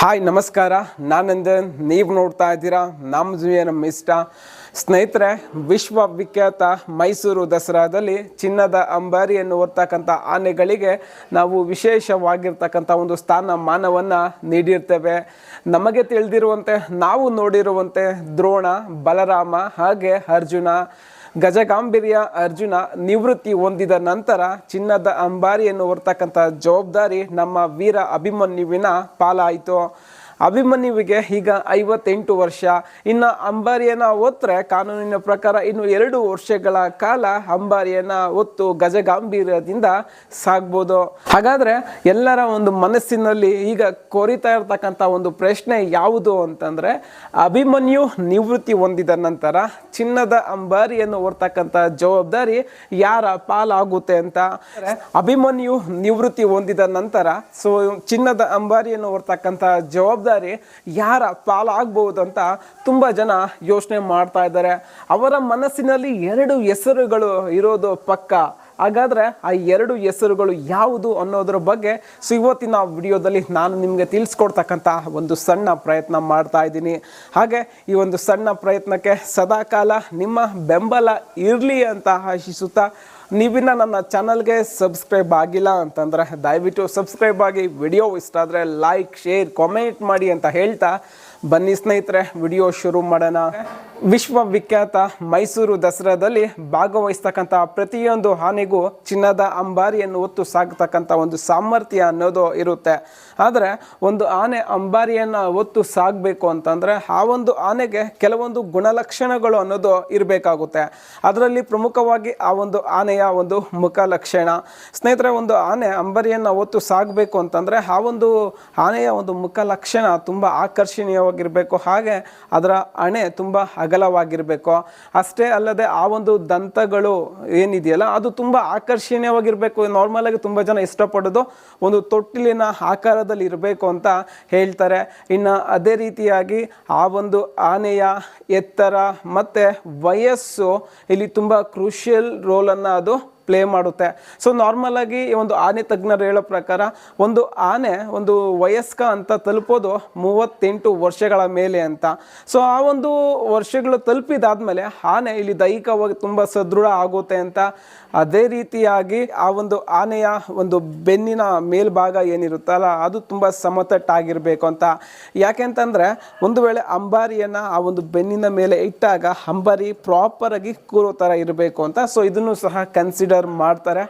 Hi, ನಮಸ್ಕಾರ. ನಾನಂದನ್ ನೀವು ನೋಡ್ತಾ ಇದ್ದೀರಾ? ನಮ್ಮ ಜೂನಿಯರ್ ಇಷ್ಟ. ಸ್ನೇಹಿತರೆ, ವಿಶ್ವವಿಖ್ಯಾತ ಮೈಸೂರು ದಸರಾದಲ್ಲಿ ಚಿನ್ನದ ಅಂಬಾರಿಯನ್ನು ಹೊರ್ತಕ್ಕಂಥ ಆನೆಗಳಿಗೆ ನಾವು ವಿಶೇಷವಾಗಿರ್ತಕ್ಕಂಥ ಒಂದು ಸ್ಥಾನಮಾನವನ್ನು ನೀಡಿರ್ತೇವೆ. ನಮಗೆ ತಿಳಿದಿರುವಂತೆ, ನಾವು ನೋಡಿರುವಂತೆ ದ್ರೋಣ, ಬಲರಾಮ ಹಾಗೆ ಅರ್ಜುನ ಗಜಗಾಂಭೀರ್ಯ ಅರ್ಜುನ ನಿವೃತ್ತಿ ಹೊಂದಿದ ನಂತರ ಚಿನ್ನದ ಅಂಬಾರಿಯನ್ನು ಹೊರ್ತಕ್ಕಂಥ ಜವಾಬ್ದಾರಿ ನಮ್ಮ ವೀರ ಅಭಿಮನ್ಯುವಿನ ಪಾಲಾಯಿತು. ಅಭಿಮನ್ಯುವಿಗೆ ಈಗ ಐವತ್ತೆಂಟು ವರ್ಷ. ಇನ್ನು ಅಂಬಾರಿಯನ ಒತ್ತರೆ ಕಾನೂನಿನ ಪ್ರಕಾರ ಇನ್ನು ಎರಡು ವರ್ಷಗಳ ಕಾಲ ಅಂಬಾರಿಯನ್ನು ಒತ್ತು ಗಜಗಾಂಭೀರ್ಯದಿಂದ ಸಾಗ್ಬೋದು. ಹಾಗಾದರೆ ಎಲ್ಲರ ಒಂದು ಮನಸ್ಸಿನಲ್ಲಿ ಈಗ ಕೋರಿತಾ ಇರ್ತಕ್ಕಂಥ ಒಂದು ಪ್ರಶ್ನೆ ಯಾವುದು ಅಂತಂದರೆ, ಅಭಿಮನ್ಯು ನಿವೃತ್ತಿ ಹೊಂದಿದ ನಂತರ ಚಿನ್ನದ ಅಂಬಾರಿಯನ್ನು ಹೊರ್ತಕ್ಕಂಥ ಜವಾಬ್ದಾರಿ ಯಾರ ಪಾಲಾಗುತ್ತೆ ಅಂತ? ಅಭಿಮನ್ಯು ನಿವೃತ್ತಿ ಹೊಂದಿದ ನಂತರ, ಸೊ ಚಿನ್ನದ ಅಂಬಾರಿಯನ್ನು ಹೊರ್ತಕ್ಕಂಥ ಜವಾಬ್ದಾರಿ ಯಾರ ಪಾಲಾಗಬಹುದು ಅಂತ ತುಂಬ ಜನ ಯೋಚನೆ ಮಾಡ್ತಾ ಇದ್ದಾರೆ. ಅವರ ಮನಸ್ಸಿನಲ್ಲಿ ಎರಡು ಹೆಸರುಗಳು ಇರೋದು ಪಕ್ಕ. ಹಾಗಾದರೆ ಆ ಎರಡು ಹೆಸರುಗಳು ಯಾವುದು ಅನ್ನೋದ್ರ ಬಗ್ಗೆ ಸೊ ಇವತ್ತಿನ ವಿಡಿಯೋದಲ್ಲಿ ನಾನು ನಿಮಗೆ ತಿಳಿಸ್ಕೊಡ್ತಕ್ಕಂಥ ಒಂದು ಸಣ್ಣ ಪ್ರಯತ್ನ ಮಾಡ್ತಾ ಇದ್ದೀನಿ. ಹಾಗೆ ಈ ಒಂದು ಸಣ್ಣ ಪ್ರಯತ್ನಕ್ಕೆ ಸದಾಕಾಲ ನಿಮ್ಮ ಬೆಂಬಲ ಇರಲಿ ಅಂತ ಆಶಿಸುತ್ತಾ ನೀವಿನ್ನ ನನ್ನ ಚಾನಲ್ಗೆ ಸಬ್ಸ್ಕ್ರೈಬ್ ಆಗಿಲ್ಲ ಅಂತಂದರೆ ದಯವಿಟ್ಟು ಸಬ್ಸ್ಕ್ರೈಬ್ ಆಗಿ ವಿಡಿಯೋ ಇಷ್ಟ ಆದರೆ ಲೈಕ್, ಶೇರ್, ಕಾಮೆಂಟ್ ಮಾಡಿ ಅಂತ ಹೇಳ್ತಾ ಬನ್ನಿ ಸ್ನೇಹಿತರೆ, ವಿಡಿಯೋ ಶುರು ಮಾಡೋಣ. ವಿಶ್ವವಿಖ್ಯಾತ ಮೈಸೂರು ದಸರಾದಲ್ಲಿ ಭಾಗವಹಿಸ್ತಕ್ಕಂಥ ಪ್ರತಿಯೊಂದು ಆನೆಗೂ ಚಿನ್ನದ ಅಂಬಾರಿಯನ್ನು ಹೊತ್ತು ಸಾಗತಕ್ಕಂಥ ಒಂದು ಸಾಮರ್ಥ್ಯ ಅನ್ನೋದು ಇರುತ್ತೆ. ಆದರೆ ಒಂದು ಆನೆ ಅಂಬಾರಿಯನ್ನು ಹೊತ್ತು ಸಾಗಬೇಕು ಅಂತಂದರೆ ಆ ಒಂದು ಆನೆಗೆ ಕೆಲವೊಂದು ಗುಣಲಕ್ಷಣಗಳು ಅನ್ನೋದು ಇರಬೇಕಾಗುತ್ತೆ. ಅದರಲ್ಲಿ ಪ್ರಮುಖವಾಗಿ ಆ ಒಂದು ಆನೆಯ ಒಂದು ಮುಖ ಲಕ್ಷಣ. ಸ್ನೇಹಿತರೆ, ಒಂದು ಆನೆ ಅಂಬರಿಯನ್ನು ಹೊತ್ತು ಸಾಗಬೇಕು ಅಂತಂದರೆ ಆ ಒಂದು ಆನೆಯ ಒಂದು ಮುಖ ಲಕ್ಷಣ ತುಂಬ ಆಕರ್ಷಣೀಯವಾಗಿರಬೇಕು. ಹಾಗೆ ಅದರ ಹಣೆ ತುಂಬ ಅಗಲವಾಗಿರಬೇಕು. ಅಷ್ಟೇ ಅಲ್ಲದೆ ಆ ಒಂದು ದಂತಗಳು ಏನಿದೆಯಲ್ಲ, ಅದು ತುಂಬ ಆಕರ್ಷಣೀಯವಾಗಿರಬೇಕು. ನಾರ್ಮಲಾಗಿ ತುಂಬ ಜನ ಇಷ್ಟಪಡೋದು ಒಂದು ತೊಟ್ಟಿಲಿನ ಆಕಾರದಲ್ಲಿ ಇರಬೇಕು ಅಂತ ಹೇಳ್ತಾರೆ. ಇನ್ನು ಅದೇ ರೀತಿಯಾಗಿ ಆ ಒಂದು ಆನೆಯ ಎತ್ತರ ಮತ್ತು ವಯಸ್ಸು ಇಲ್ಲಿ ತುಂಬ ಕ್ರೂಷಿಯಲ್ ರೋಲನ್ನು ಪ್ಲೇ ಮಾಡುತ್ತೆ. ಸೊ ನಾರ್ಮಲ್ ಆಗಿ ಒಂದು ಆನೆ ತಜ್ಞರು ಹೇಳೋ ಪ್ರಕಾರ ಒಂದು ಆನೆ ಒಂದು ವಯಸ್ಕ ಅಂತ ತಲುಪೋದು ಮೂವತ್ತೆಂಟು ವರ್ಷಗಳ ಮೇಲೆ ಅಂತ. ಸೊ ಆ ಒಂದು ವರ್ಷಗಳು ತಲುಪಿದಾದ್ಮೇಲೆ ಆನೆ ಇಲ್ಲಿ ದೈಹಿಕವಾಗಿ ತುಂಬ ಸದೃಢ ಆಗುತ್ತೆ ಅಂತ. ಅದೇ ರೀತಿಯಾಗಿ ಆ ಒಂದು ಆನೆಯ ಒಂದು ಬೆನ್ನಿನ ಮೇಲ್ಭಾಗ ಏನಿರುತ್ತಲ್ಲ ಅದು ತುಂಬ ಸಮತಟ್ಟಾಗಿರಬೇಕು ಅಂತ. ಯಾಕೆಂತಂದರೆ ಒಂದು ವೇಳೆ ಅಂಬಾರಿಯನ್ನು ಆ ಒಂದು ಬೆನ್ನಿನ ಮೇಲೆ ಇಟ್ಟಾಗ ಅಂಬಾರಿ ಪ್ರಾಪರಾಗಿ ಕೂರೋ ಥರ ಇರಬೇಕು ಅಂತ. ಸೊ ಇದನ್ನು ಸಹ ಕನ್ಸಿಡರ್ ಮಾಡ್ತಾರೆ.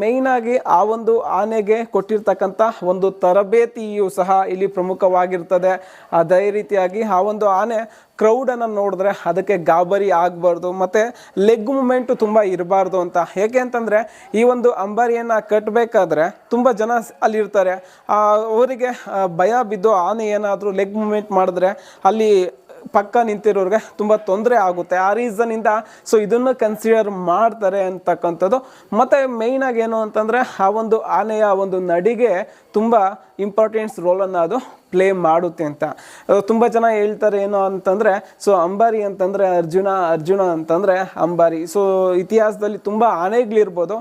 ಮೇಯ್ನ್ ಆಗಿ ಆ ಒಂದು ಆನೆಗೆ ಕೊಟ್ಟಿರ್ತಕ್ಕಂಥ ಒಂದು ತರಬೇತಿಯು ಸಹ ಇಲ್ಲಿ ಪ್ರಮುಖವಾಗಿರ್ತದೆ. ಅದೇ ರೀತಿಯಾಗಿ ಆ ಒಂದು ಆನೆ ಕ್ರೌಡನ್ನು ನೋಡಿದ್ರೆ ಅದಕ್ಕೆ ಗಾಬರಿ ಆಗಬಾರ್ದು, ಮತ್ತು ಲೆಗ್ ಮೂಮೆಂಟು ತುಂಬ ಇರಬಾರ್ದು ಅಂತ. ಏಕೆ ಅಂತಂದರೆ, ಈ ಒಂದು ಅಂಬಾರಿಯನ್ನು ಕಟ್ಟಬೇಕಾದ್ರೆ ತುಂಬ ಜನ ಅಲ್ಲಿರ್ತಾರೆ. ಅವರಿಗೆ ಭಯ ಬಿದ್ದು ಆನೆ ಏನಾದರೂ ಲೆಗ್ ಮೂಮೆಂಟ್ ಮಾಡಿದ್ರೆ ಅಲ್ಲಿ ಪಕ್ಕ ನಿಂತಿರೋರಿಗೆ ತುಂಬ ತೊಂದರೆ ಆಗುತ್ತೆ. ಆ ರೀಸನಿಂದ ಸೊ ಇದನ್ನು ಕನ್ಸಿಡರ್ ಮಾಡ್ತಾರೆ ಅಂತಕ್ಕಂಥದ್ದು. ಮತ್ತು ಮೇಯ್ನಾಗಿ ಏನು ಅಂತಂದರೆ ಆ ಒಂದು ಆನೆಯ ಒಂದು ನಡಿಗೆ ತುಂಬ ಇಂಪಾರ್ಟೆನ್ಸ್ ರೋಲನ್ನು ಅದು ಪ್ಲೇ ಮಾಡುತ್ತೆ ಅಂತ. ತುಂಬ ಜನ ಹೇಳ್ತಾರೆ ಏನು ಅಂತಂದರೆ ಸೊ ಅಂಬಾರಿ ಅಂತಂದರೆ ಅರ್ಜುನ ಅರ್ಜುನ ಅಂತಂದರೆ ಅಂಬಾರಿ. ಸೊ ಇತಿಹಾಸದಲ್ಲಿ ತುಂಬ ಆನೆಗಳಿರ್ಬೋದು.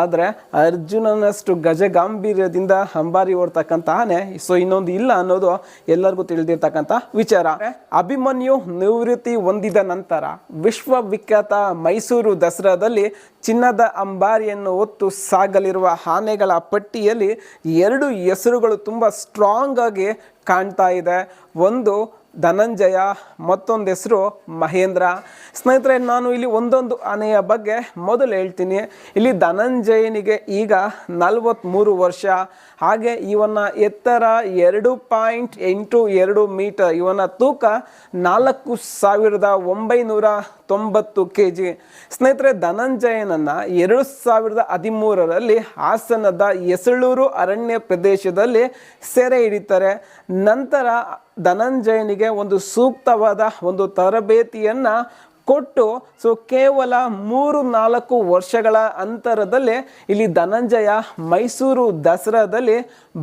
ಆದರೆ ಅರ್ಜುನನಷ್ಟು ಗಜಗಾಂಭೀರ್ಯದಿಂದ ಅಂಬಾರಿ ಓಡ್ತಕ್ಕಂಥ ಆನೆ ಸೊ ಇನ್ನೊಂದು ಇಲ್ಲ ಅನ್ನೋದು ಎಲ್ಲರಿಗೂ ತಿಳಿದಿರ್ತಕ್ಕಂಥ ವಿಚಾರ. ಅಭಿಮನ್ಯು ನಿವೃತ್ತಿ ಹೊಂದಿದ ನಂತರ ವಿಶ್ವವಿಖ್ಯಾತ ಮೈಸೂರು ದಸರಾದಲ್ಲಿ ಚಿನ್ನದ ಅಂಬಾರಿಯನ್ನು ಹೊತ್ತು ಸಾಗಲಿರುವ ಆನೆಗಳ ಪಟ್ಟಿಯಲ್ಲಿ ಎರಡು ಹೆಸರುಗಳು ತುಂಬ ಸ್ಟ್ರಾಂಗ್ ಆಗಿ ಕಾಣ್ತಾ ಇದೆ. ಒಂದು ಧನಂಜಯ, ಮತ್ತೊಂದು ಹೆಸರು ಮಹೇಂದ್ರ. ಸ್ನೇಹಿತರೆ, ನಾನು ಇಲ್ಲಿ ಒಂದೊಂದು ಆನೆಯ ಬಗ್ಗೆ ಮೊದಲು ಹೇಳ್ತೀನಿ. ಇಲ್ಲಿ ಧನಂಜಯನಿಗೆ ಈಗ ನಲವತ್ತ್ಮೂರು ವರ್ಷ. ಹಾಗೆ ಇವನ ಎತ್ತರ ಎರಡು ಪಾಯಿಂಟ್ ಎಂಟು ಎರಡು ಮೀಟರ್. ಇವನ ತೂಕ ನಾಲ್ಕು ಸಾವಿರದ ಒಂಬೈನೂರ ತೊಂಬತ್ತು ಕೆ ಜಿ ಸ್ನೇಹಿತರೆ, ಧನಂಜಯನನ್ನು ಎರಡು ಸಾವಿರದ ಹದಿಮೂರರಲ್ಲಿ ಹಾಸನದ ಎಸಳೂರು ಅರಣ್ಯ ಪ್ರದೇಶದಲ್ಲಿ ಸೆರೆ ಹಿಡಿತಾರೆ. ನಂತರ ಧನಂಜಯನಿಗೆ ಒಂದು ಸೂಕ್ತವಾದ ಒಂದು ತರಬೇತಿಯನ್ನು ಕೊಟ್ಟು, ಸೊ ಕೇವಲ ಮೂರು ನಾಲ್ಕು ವರ್ಷಗಳ ಅಂತರದಲ್ಲಿ ಇಲ್ಲಿ ಧನಂಜಯ ಮೈಸೂರು ದಸರಾದಲ್ಲಿ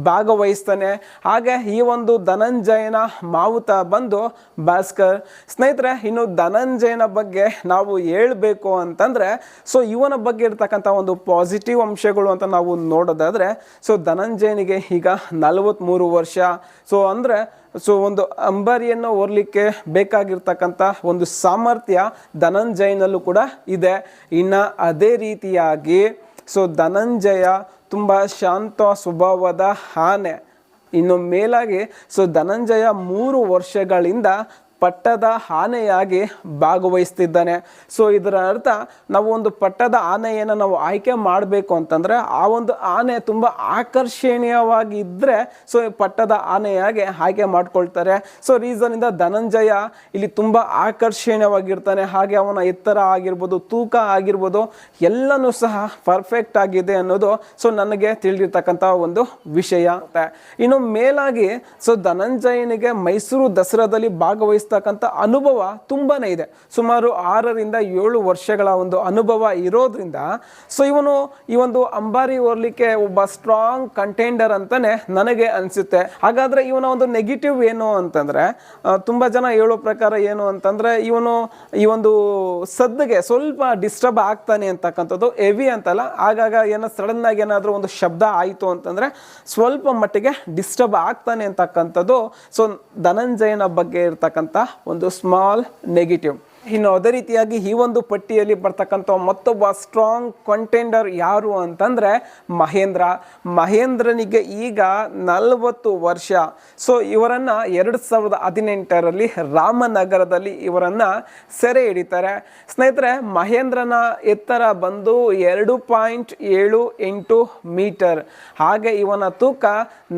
ಭಾಗವಹಿಸ್ತಾನೆ. ಹಾಗೆ ಈ ಒಂದು ಧನಂಜಯನ ಮಾವುತ ಬಂದು, ಭಾಸ್ಕರ್, ಸ್ನೇಹಿತರೆ, ಇನ್ನು ಧನಂಜಯನ ಬಗ್ಗೆ ನಾವು ಹೇಳಬೇಕು ಅಂತಂದರೆ, ಸೊ ಇವನ ಬಗ್ಗೆ ಇರ್ತಕ್ಕಂಥ ಒಂದು ಪಾಸಿಟಿವ್ ಅಂಶಗಳು ಅಂತ ನಾವು ನೋಡೋದಾದರೆ, ಸೊ ಧನಂಜಯನಿಗೆ ಈಗ ನಲವತ್ತ್ಮೂರು ವರ್ಷ. ಸೊ ಅಂದ್ರೆ ಸೊ ಒಂದು ಅಂಬಾರಿಯನ್ನು ಓರ್ಲಿಕ್ಕೆ ಬೇಕಾಗಿರ್ತಕ್ಕಂಥ ಒಂದು ಸಾಮರ್ಥ್ಯ ಧನಂಜಯನಲ್ಲೂ ಕೂಡ ಇದೆ. ಇನ್ನು ಅದೇ ರೀತಿಯಾಗಿ ಸೊ ಧನಂಜಯ ತುಂಬ ಶಾಂತ ಸ್ವಭಾವದ ಆನೆ. ಇನ್ನು ಮೇಲಾಗಿ ಸೊ ಧನಂಜಯ ಮೂರು ವರ್ಷಗಳಿಂದ ಪಟ್ಟದ ಆನೆಯಾಗಿ ಭಾಗವಹಿಸ್ತಿದ್ದಾನೆ. ಸೊ ಇದರ ಅರ್ಥ ನಾವು ಒಂದು ಪಟ್ಟದ ಆನೆಯನ್ನು ನಾವು ಆಯ್ಕೆ ಮಾಡಬೇಕು ಅಂತಂದರೆ ಆ ಒಂದು ಆನೆ ತುಂಬ ಆಕರ್ಷಣೀಯವಾಗಿ ಇದ್ದರೆ ಸೊ ಪಟ್ಟದ ಆನೆಯಾಗಿ ಆಯ್ಕೆ ಮಾಡ್ಕೊಳ್ತಾರೆ. ಸೊ ರೀಸನಿಂದ ಧನಂಜಯ ಇಲ್ಲಿ ತುಂಬ ಆಕರ್ಷಣೀಯವಾಗಿರ್ತಾನೆ. ಹಾಗೆ ಅವನ ಎತ್ತರ ಆಗಿರ್ಬೋದು, ತೂಕ ಆಗಿರ್ಬೋದು, ಎಲ್ಲನೂ ಸಹ ಪರ್ಫೆಕ್ಟ್ ಆಗಿದೆ ಅನ್ನೋದು ಸೊ ನನಗೆ ತಿಳಿದಿರ್ತಕ್ಕಂಥ ಒಂದು ವಿಷಯ. ಇನ್ನು ಮೇಲಾಗಿ ಸೊ ಧನಂಜಯನಿಗೆ ಮೈಸೂರು ದಸರಾದಲ್ಲಿ ಭಾಗವಹಿಸ್ತಕ್ಕಂಥ ಅನುಭವ ತುಂಬಾ ಇದೆ. ಸುಮಾರು ಆರರಿಂದ ಏಳು ವರ್ಷಗಳ ಒಂದು ಅನುಭವ ಇರೋದ್ರಿಂದ, ಸೊ ಇವನು ಈ ಒಂದು ಅಂಬಾರಿ ಓರ್ಲಿಕ್ಕೆ ಒಬ್ಬ ಸ್ಟ್ರಾಂಗ್ ಕಂಟೆಂಡರ್ ಅಂತಾನೆ ನನಗೆ ಅನಿಸುತ್ತೆ. ಹಾಗಾದ್ರೆ ಇವನ ಒಂದು ನೆಗೆಟಿವ್ ಏನು ಅಂತಂದ್ರೆ ತುಂಬ ಜನ ಹೇಳೋ ಪ್ರಕಾರ ಏನು ಅಂತಂದ್ರೆ, ಇವನು ಈ ಒಂದು ಸದ್ದಿಗೆ ಸ್ವಲ್ಪ ಡಿಸ್ಟರ್ಬ್ ಆಗ್ತಾನೆ ಅಂತಕ್ಕಂಥದ್ದು ಹೆವಿ ಅಂತಲ್ಲ. ಆಗಾಗ ಏನೋ ಸಡನ್ ಆಗಿ ಏನಾದರೂ ಒಂದು ಶಬ್ದ ಆಯಿತು ಅಂತಂದ್ರೆ, ಸ್ವಲ್ಪ ಮಟ್ಟಿಗೆ ಡಿಸ್ಟರ್ಬ್ ಆಗ್ತಾನೆ ಅಂತಕ್ಕಂಥದ್ದು, ಸೊ ಧನಂಜಯನ ಬಗ್ಗೆ ಇರ್ತಕ್ಕಂಥ ಒಂದು ಸ್ಮಾಲ್ ನೆಗೆಟಿವ್ ಇನ್ನು ಅದೇ ರೀತಿಯಾಗಿ ಈ ಒಂದು ಪಟ್ಟಿಯಲ್ಲಿ ಬರ್ತಕ್ಕಂಥ ಮತ್ತೊಬ್ಬ ಸ್ಟ್ರಾಂಗ್ ಕಂಟೆಂಡರ್ ಯಾರು ಅಂತಂದರೆ ಮಹೇಂದ್ರ. ಮಹೇಂದ್ರನಿಗೆ ಈಗ ನಲವತ್ತು ವರ್ಷ. ಸೊ ಇವರನ್ನು ಎರಡು ಸಾವಿರದ ಹದಿನೆಂಟರಲ್ಲಿ ರಾಮನಗರದಲ್ಲಿ ಇವರನ್ನು ಸೆರೆ ಹಿಡಿತಾರೆ. ಸ್ನೇಹಿತರೆ, ಮಹೇಂದ್ರನ ಎತ್ತರ ಬಂದು ಎರಡು ಪಾಯಿಂಟ್ ಏಳು ಎಂಟು ಮೀಟರ್. ಹಾಗೆ ಇವನ ತೂಕ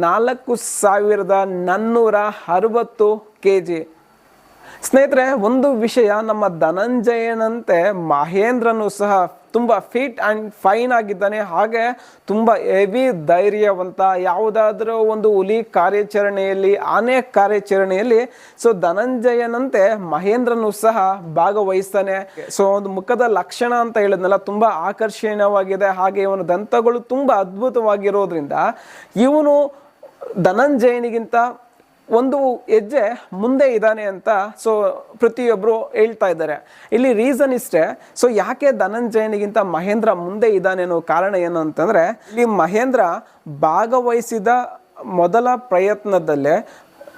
ನಾಲ್ಕು ಸಾವಿರದ ನಾನ್ನೂರ ಅರವತ್ತು ಕೆ ಜಿ ಸ್ನೇಹಿತರೆ, ಒಂದು ವಿಷಯ ನಮ್ಮ ಧನಂಜಯನಂತೆ ಮಹೇಂದ್ರನು ಸಹ ತುಂಬ ಫಿಟ್ ಆ್ಯಂಡ್ ಫೈನ್ ಆಗಿದ್ದಾನೆ. ಹಾಗೆ ತುಂಬ ಹೆವಿ ಧೈರ್ಯವಂತ. ಯಾವುದಾದ್ರೂ ಒಂದು ಹುಲಿ ಕಾರ್ಯಾಚರಣೆಯಲ್ಲಿ, ಆನೆ ಕಾರ್ಯಾಚರಣೆಯಲ್ಲಿ ಸೊ ಧನಂಜಯನಂತೆ ಮಹೇಂದ್ರನು ಸಹ ಭಾಗವಹಿಸ್ತಾನೆ. ಸೊ ಒಂದು ಮುಖದ ಲಕ್ಷಣ ಅಂತ ಹೇಳಿದ್ನಲ್ಲ, ತುಂಬ ಆಕರ್ಷಣೀಯವಾಗಿದೆ. ಹಾಗೆ ಇವನ ದಂತಗಳು ತುಂಬ ಅದ್ಭುತವಾಗಿರೋದ್ರಿಂದ ಇವನು ಧನಂಜಯನಿಗಿಂತ ಒಂದು ಹೆಜ್ಜೆ ಮುಂದೆ ಇದ್ದಾನೆ ಅಂತ ಸೊ ಪ್ರತಿಯೊಬ್ಬರು ಹೇಳ್ತಾ ಇದ್ದಾರೆ. ಇಲ್ಲಿ ರೀಸನ್ ಇಷ್ಟೇ ಸೊ ಯಾಕೆ ಧನಂಜಯನಿಗಿಂತ ಮಹೇಂದ್ರ ಮುಂದೆ ಇದ್ದಾನೆ ಅನ್ನೋ ಕಾರಣ ಏನು ಅಂತಂದರೆ, ಇಲ್ಲಿ ಮಹೇಂದ್ರ ಭಾಗವಹಿಸಿದ ಮೊದಲ ಪ್ರಯತ್ನದಲ್ಲೇ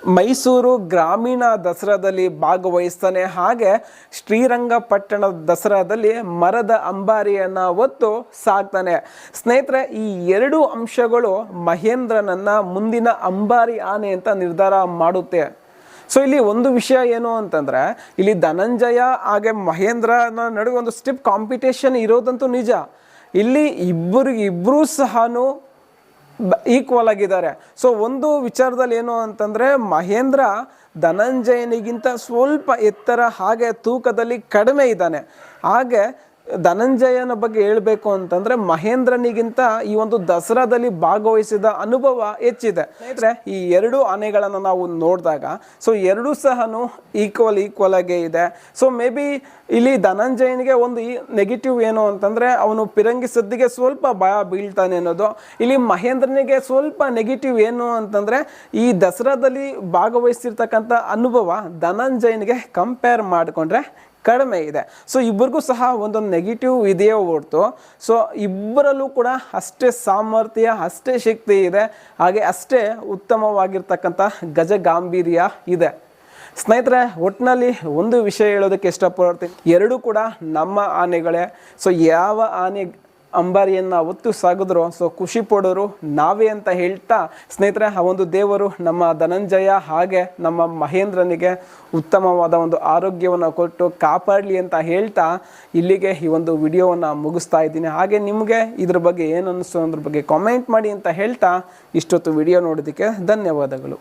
ಮೈಸೂರು ಗ್ರಾಮೀಣ ದಸರಾದಲ್ಲಿ ಭಾಗವಹಿಸ್ತಾನೆ. ಹಾಗೆ ಶ್ರೀರಂಗಪಟ್ಟಣ ದಸರಾದಲ್ಲಿ ಮರದ ಅಂಬಾರಿಯನ್ನು ಹೊತ್ತು ಸಾಕ್ತಾನೆ. ಸ್ನೇಹಿತರೆ, ಈ ಎರಡು ಅಂಶಗಳು ಮಹೇಂದ್ರನನ್ನ ಮುಂದಿನ ಅಂಬಾರಿ ಆನೆ ಅಂತ ನಿರ್ಧಾರ ಮಾಡುತ್ತೆ. ಸೊ ಇಲ್ಲಿ ಒಂದು ವಿಷಯ ಏನು ಅಂತಂದ್ರೆ, ಇಲ್ಲಿ ಧನಂಜಯ ಹಾಗೆ ಮಹೇಂದ್ರನ ನಡುವೆ ಒಂದು ಸ್ಟಿಪ್ ಕಾಂಪಿಟೇಷನ್ ಇರೋದಂತೂ ನಿಜ. ಇಲ್ಲಿ ಇಬ್ಬರಿಗೆ ಇಬ್ಬರೂ ಸಹನು ಈಕ್ವಲ್ ಆಗಿದ್ದಾರೆ. ಸೊ ಒಂದು ವಿಚಾರದಲ್ಲಿ ಏನು ಅಂತಂದ್ರೆ, ಮಹೇಂದ್ರ ಧನಂಜಯನಿಗಿಂತ ಸ್ವಲ್ಪ ಎತ್ತರ, ಹಾಗೆ ತೂಕದಲ್ಲಿ ಕಡಿಮೆ ಇದ್ದಾನೆ. ಹಾಗೆ ಧನಂಜಯನ ಬಗ್ಗೆ ಹೇಳಬೇಕು ಅಂತಂದ್ರೆ ಮಹೇಂದ್ರನಿಗಿಂತ ಈ ಒಂದು ದಸರಾದಲ್ಲಿ ಭಾಗವಹಿಸಿದ ಅನುಭವ ಹೆಚ್ಚಿದೆ. ಅಂದ್ರೆ ಈ ಎರಡು ಆನೆಗಳನ್ನು ನಾವು ನೋಡಿದಾಗ ಸೊ ಎರಡೂ ಸಹನು ಈಕ್ವಲ್ ಈಕ್ವಲ್ ಆಗೇ ಇದೆ. ಸೊ ಮೇ ಬಿ ಇಲ್ಲಿ ಧನಂಜಯನಿಗೆ ಒಂದು ಈ ನೆಗೆಟಿವ್ ಏನು ಅಂತಂದ್ರೆ ಅವನು ಪಿರಂಗಿ ಸದ್ದಿಗೆ ಸ್ವಲ್ಪ ಭಯ ಬೀಳ್ತಾನೆ ಅನ್ನೋದು. ಇಲ್ಲಿ ಮಹೇಂದ್ರನಿಗೆ ಸ್ವಲ್ಪ ನೆಗೆಟಿವ್ ಏನು ಅಂತಂದ್ರೆ ಈ ದಸರಾದಲ್ಲಿ ಭಾಗವಹಿಸಿರ್ತಕ್ಕಂಥ ಅನುಭವ ಧನಂಜಯನಿಗೆ ಕಂಪೇರ್ ಮಾಡಿಕೊಂಡ್ರೆ ಕಡಿಮೆ ಇದೆ. ಸೊ ಇಬ್ಬರಿಗೂ ಸಹ ಒಂದೊಂದು ನೆಗೆಟಿವ್ ಇದೆಯೋ ಹೊರತು. ಸೊ ಇಬ್ಬರಲ್ಲೂ ಕೂಡ ಅಷ್ಟೇ ಸಾಮರ್ಥ್ಯ, ಅಷ್ಟೇ ಶಕ್ತಿ ಇದೆ. ಹಾಗೆ ಅಷ್ಟೇ ಉತ್ತಮವಾಗಿರ್ತಕ್ಕಂಥ ಗಜ ಗಾಂಭೀರ್ಯ ಇದೆ. ಸ್ನೇಹಿತರೆ ಒಟ್ಟಿನಲ್ಲಿ ಒಂದು ವಿಷಯ ಹೇಳೋದಕ್ಕೆ ಇಷ್ಟಪಡ್ತೀನಿ. ಎರಡೂ ಕೂಡ ನಮ್ಮ ಆನೆಗಳೇ. ಸೊ ಯಾವ ಆನೆ ಅಂಬಾರಿಯನ್ನು ಒತ್ತು ಸಾಗಿದ್ರು. ಸೊ ಖುಷಿ ಪಡೋರು ನಾವೇ ಅಂತ ಹೇಳ್ತಾ, ಸ್ನೇಹಿತರೆ, ಆ ಒಂದು ದೇವರು ನಮ್ಮ ಧನಂಜಯ ಹಾಗೆ ನಮ್ಮ ಮಹೇಂದ್ರನಿಗೆ ಉತ್ತಮವಾದ ಒಂದು ಆರೋಗ್ಯವನ್ನು ಕೊಟ್ಟು ಕಾಪಾಡಲಿ ಅಂತ ಹೇಳ್ತಾ ಇಲ್ಲಿಗೆ ಈ ಒಂದು ವಿಡಿಯೋವನ್ನು ಮುಗಿಸ್ತಾ ಇದ್ದೀನಿ. ಹಾಗೆ ನಿಮಗೆ ಇದ್ರ ಬಗ್ಗೆ ಏನು ಅನ್ನಿಸ್ತು ಅದ್ರ ಬಗ್ಗೆ ಕಾಮೆಂಟ್ ಮಾಡಿ ಅಂತ ಹೇಳ್ತಾ, ಇಷ್ಟೊತ್ತು ವಿಡಿಯೋ ನೋಡೋದಕ್ಕೆ ಧನ್ಯವಾದಗಳು.